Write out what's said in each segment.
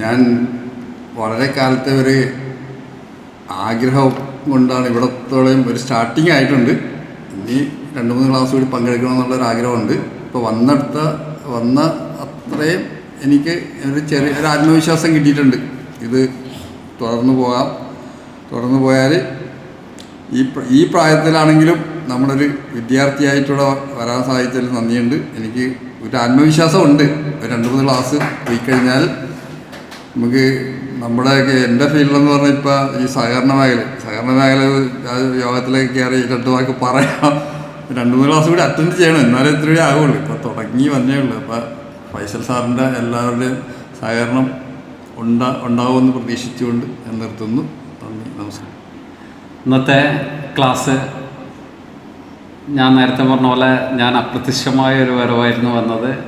ഞാൻ വളരെ കാലത്തെ ഒരു ആഗ്രഹം കൊണ്ടാണ് ഇവിടത്തോളം ഒരു സ്റ്റാർട്ടിങ് ആയിട്ടുണ്ട്. ഇനി രണ്ട് മൂന്ന് ക്ലാസ് കൂടി പങ്കെടുക്കണം എന്നുള്ളൊരു ആഗ്രഹമുണ്ട്. ഇപ്പോൾ വന്നെടുത്ത വന്ന അത്രയും എനിക്ക് ഒരു ചെറിയ ഒരു ആത്മവിശ്വാസം കിട്ടിയിട്ടുണ്ട്. ഇത് തുടർന്ന് പോകാം. തുടർന്ന് പോയാൽ ഈ ഈ പ്രായത്തിലാണെങ്കിലും നമ്മളൊരു വിദ്യാർത്ഥിയായിട്ടുള്ള വരാൻ സാധിച്ചതിൽ നന്ദിയുണ്ട്. എനിക്ക് ഒരു ആത്മവിശ്വാസമുണ്ട്. രണ്ട് മൂന്ന് ക്ലാസ് പോയി കഴിഞ്ഞാൽ നമുക്ക് നമ്മുടെ എന്റെ ഫീൽഡെന്ന് പറഞ്ഞാൽ ഇപ്പോൾ ഈ സഹകരണ മേഖല. സഹകരണ മേഖല യോഗത്തിലേക്ക് കയറി രണ്ട് വാക്ക് പറയാം. രണ്ട് മൂന്ന് ക്ലാസ് കൂടി അറ്റൻഡ് ചെയ്യണം. എന്നാലേ ഇത്ര ആവുള്ളൂ. ഇപ്പോൾ തുടങ്ങി വന്നേ ഉള്ളൂ. അപ്പോൾ ഫൈസൽ സാറിന്റെ എല്ലാവരുടെയും സഹകരണം ഉണ്ടാ ഉണ്ടാവുമെന്ന് പ്രതീക്ഷിച്ചുകൊണ്ട് ഞാൻ നിർത്തുന്നു. നന്ദി. നമസ്കാരം. ഇന്നത്തെ ക്ലാസ് ഞാൻ നേരത്തെ പറഞ്ഞ പോലെ ഞാൻ അപ്രത്യക്ഷമായ ഒരു വരവായിരുന്നു വന്നത്.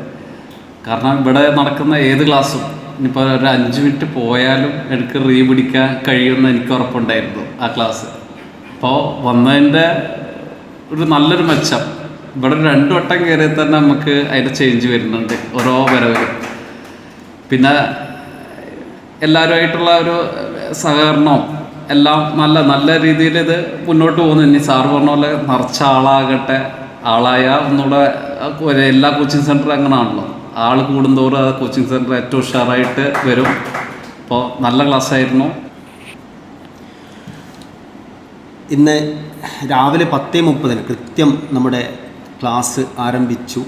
കാരണം ഇവിടെ നടക്കുന്ന ഏത് ക്ലാസ്സും ഇനിയിപ്പോൾ ഒരു അഞ്ച് മിനിറ്റ് പോയാലും എനിക്ക് റീ പിടിക്കാൻ കഴിയുമെന്ന് എനിക്ക് ഉറപ്പുണ്ടായിരുന്നു ആ ക്ലാസ്. അപ്പോൾ വന്നതിന്റെ ഒരു നല്ലൊരു മെച്ചം. ഇവിടെ രണ്ട് വട്ടം കയറിയാൽ തന്നെ നമുക്ക് അതിന്റെ ചേഞ്ച് വരുന്നുണ്ട് ഓരോ വരവിലും. പിന്നെ എല്ലാവരുമായിട്ടുള്ള ഒരു സഹകരണവും എല്ലാം നല്ല നല്ല രീതിയിൽ ഇത് മുന്നോട്ട് പോകുന്നു. ഇനി സാറ് പറഞ്ഞ പോലെ നിറച്ച ആളാകട്ടെ ആളായ ഒന്നുകൂടെ എല്ലാ കോച്ചിങ് സെന്ററും അങ്ങനെയാണല്ലോ ആൾ കൂടുന്തോറും ആ കോച്ചിങ് സെന്റർ ഏറ്റവും ഉഷാറായിട്ട് വരും. അപ്പോൾ നല്ല ക്ലാസ് ആയിരുന്നു. ഇന്ന് രാവിലെ പത്തേ മുപ്പതിന് കൃത്യം നമ്മുടെ ക്ലാസ് ആരംഭിച്ചു.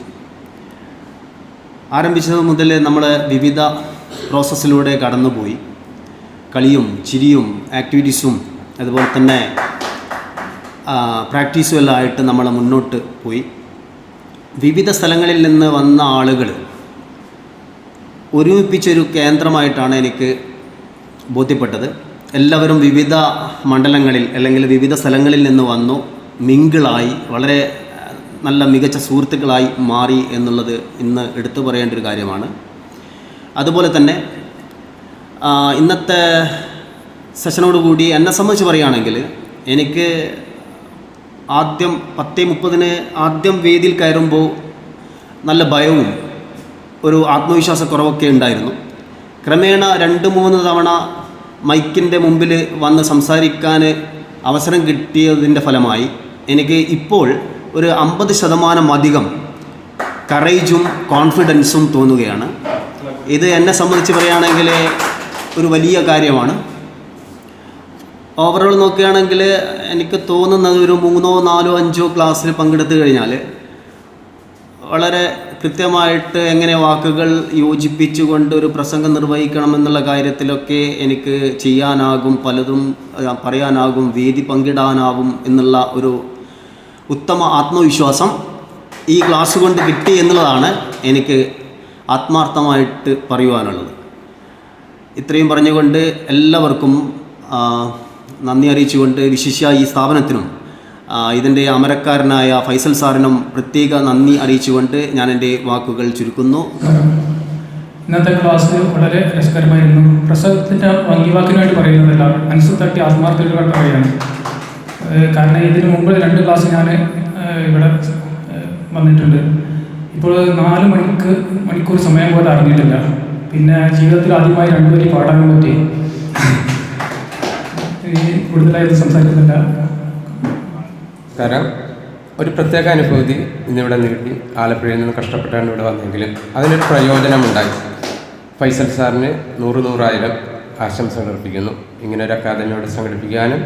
ആരംഭിച്ചത് മുതൽ നമ്മൾ വിവിധ പ്രോസസ്സിലൂടെ കടന്നുപോയി. കളിയും ചിരിയും ആക്ടിവിറ്റീസും അതുപോലെ തന്നെ പ്രാക്ടീസും എല്ലാം ആയിട്ട് നമ്മൾ മുന്നോട്ട് പോയി. വിവിധ സ്ഥലങ്ങളിൽ നിന്ന് വന്ന ആളുകൾ ഒരുമിപ്പിച്ചൊരു കേന്ദ്രമായിട്ടാണ് എനിക്ക് ബോധ്യപ്പെട്ടത്. എല്ലാവരും വിവിധ മണ്ഡലങ്ങളിൽ അല്ലെങ്കിൽ വിവിധ സ്ഥലങ്ങളിൽ നിന്ന് വന്നു മിങ്കിളായി വളരെ നല്ല മികച്ച സുഹൃത്തുക്കളായി മാറി എന്നുള്ളത് ഇന്ന് എടുത്തു പറയേണ്ട ഒരു കാര്യമാണ്. അതുപോലെ തന്നെ ഇന്നത്തെ സെഷനോട് കൂടി എന്നെ സംബന്ധിച്ച് പറയുകയാണെങ്കിൽ എനിക്ക് ആദ്യം പത്തേ മുപ്പതിന് ആദ്യം വേദിയിൽ കയറുമ്പോൾ നല്ല ഭയവും ഒരു ആത്മവിശ്വാസക്കുറവൊക്കെ ഉണ്ടായിരുന്നു. ക്രമേണ രണ്ട് മൂന്ന് തവണ മൈക്കിന്റെ മുമ്പിൽ വന്ന് സംസാരിക്കാൻ അവസരം കിട്ടിയതിന്റെ ഫലമായി എനിക്ക് ഇപ്പോൾ ഒരു അമ്പത് ശതമാനം അധികം കറേജും കോൺഫിഡൻസും തോന്നുകയാണ്. ഇത് എന്നെ സംബന്ധിച്ച് പറയുകയാണെങ്കിൽ ഒരു വലിയ കാര്യമാണ്. ഓവറോൾ നോക്കുകയാണെങ്കിൽ എനിക്ക് തോന്നുന്നത് ഒരു മൂന്നോ നാലോ അഞ്ചോ ക്ലാസ്സിൽ പങ്കെടുത്തു കഴിഞ്ഞാൽ വളരെ കൃത്യമായിട്ട് എങ്ങനെ വാക്കുകൾ യോജിപ്പിച്ചുകൊണ്ട് ഒരു പ്രസംഗം നിർവഹിക്കണം എന്നുള്ള കാര്യത്തിലൊക്കെ എനിക്ക് ചെയ്യാനാകും പലതും പറയാനാകും വേദി പങ്കിടാനാവും എന്നുള്ള ഒരു ഉത്തമ ആത്മവിശ്വാസം ഈ ക്ലാസ് കൊണ്ട് കിട്ടി എന്നുള്ളതാണ് എനിക്ക് ആത്മാർത്ഥമായിട്ട് പറയുവാനുള്ളത്. ഇത്രയും പറഞ്ഞുകൊണ്ട് എല്ലാവർക്കും നന്ദി അറിയിച്ചുകൊണ്ട് വിശിഷ്യ ഈ സ്ഥാപനത്തിനും ഇതിന്റെ അമരക്കാരനായ ഫൈസൽ സാറിനും പ്രത്യേക നന്ദി അറിയിച്ചുകൊണ്ട് ഞാൻ എന്റെ വാക്കുകൾ ചുരുക്കുന്നു. ഇന്നത്തെ ക്ലാസ് വളരെ രസകരമായിരുന്നു. പ്രസവത്തിന്റെ ഭംഗിവാക്കിനായിട്ട് പറയുന്നതല്ല മനസ്സ് തട്ടി ആത്മാർത്ഥതയോടെ പറയുകയാണ്. കാരണം ഇതിനു മുമ്പ് രണ്ട് ക്ലാസ് ഞാൻ ഇവിടെ വന്നിട്ടുണ്ട്. ഇപ്പോൾ നാല് മണിക്ക് മണിക്കൂർ സമയം പോലെ അറിഞ്ഞിട്ടില്ല. പിന്നെ ജീവിതത്തിൽ ആദ്യമായി രണ്ടുപേരും പാടാൻ പറ്റി. കൂടുതലായിട്ട് സംസാരിക്കുന്നില്ല. കാരണം ഒരു പ്രത്യേക അനുഭൂതി ഇന്നിവിടെ നേടി ആലപ്പുഴയിൽ നിന്ന് കഷ്ടപ്പെട്ടാണ് ഇവിടെ വന്നെങ്കിലും അതിനൊരു പ്രയോജനമുണ്ടായി. ഫൈസൽ സാറിന് നൂറ് നൂറായിരം ആശംസകൾ അർപ്പിക്കുന്നു. ഇങ്ങനെ ഒരു അക്കാദമി ഇവിടെ സംഘടിപ്പിക്കാനും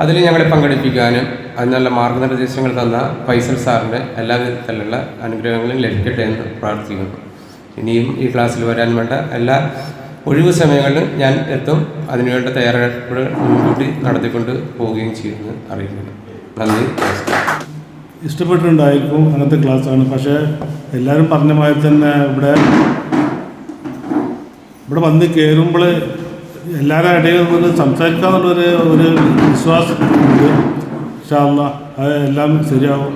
അതിൽ ഞങ്ങളെ പങ്കെടുപ്പിക്കാനും അതിനുള്ള മാർഗനിർദ്ദേശങ്ങൾ തന്ന ഫൈസൽ സാറിന്റെ എല്ലാ വിധത്തിലുള്ള അനുഗ്രഹങ്ങളും ലഭിക്കട്ടെ എന്ന് പ്രാർത്ഥിക്കുന്നു. ഇനിയും ഈ ക്ലാസ്സിൽ വരാൻ വേണ്ട എല്ലാ ഒഴിവു സമയങ്ങളിലും ഞാൻ എത്തും. അതിനുവേണ്ട തയ്യാറെടുപ്പുകൾ മുൻകൂട്ടി നടത്തിക്കൊണ്ട് പോവുകയും ചെയ്യുമെന്ന് അറിയിക്കുന്നു. നന്ദി. ഇഷ്ടപ്പെട്ടിട്ടുണ്ടായിരിക്കും അങ്ങനത്തെ ക്ലാസ്സാണ്. പക്ഷേ എല്ലാവരും പറഞ്ഞ മാതിരി തന്നെ ഇവിടെ ഇവിടെ വന്ന് കയറുമ്പോൾ എല്ലാവരുടെ ഇടയിൽ നിന്ന് സംസാരിക്കാന്നുള്ളൊരു ഒരു വിശ്വാസം ഉണ്ട് അല്ലാ അത് എല്ലാം ശരിയാവും.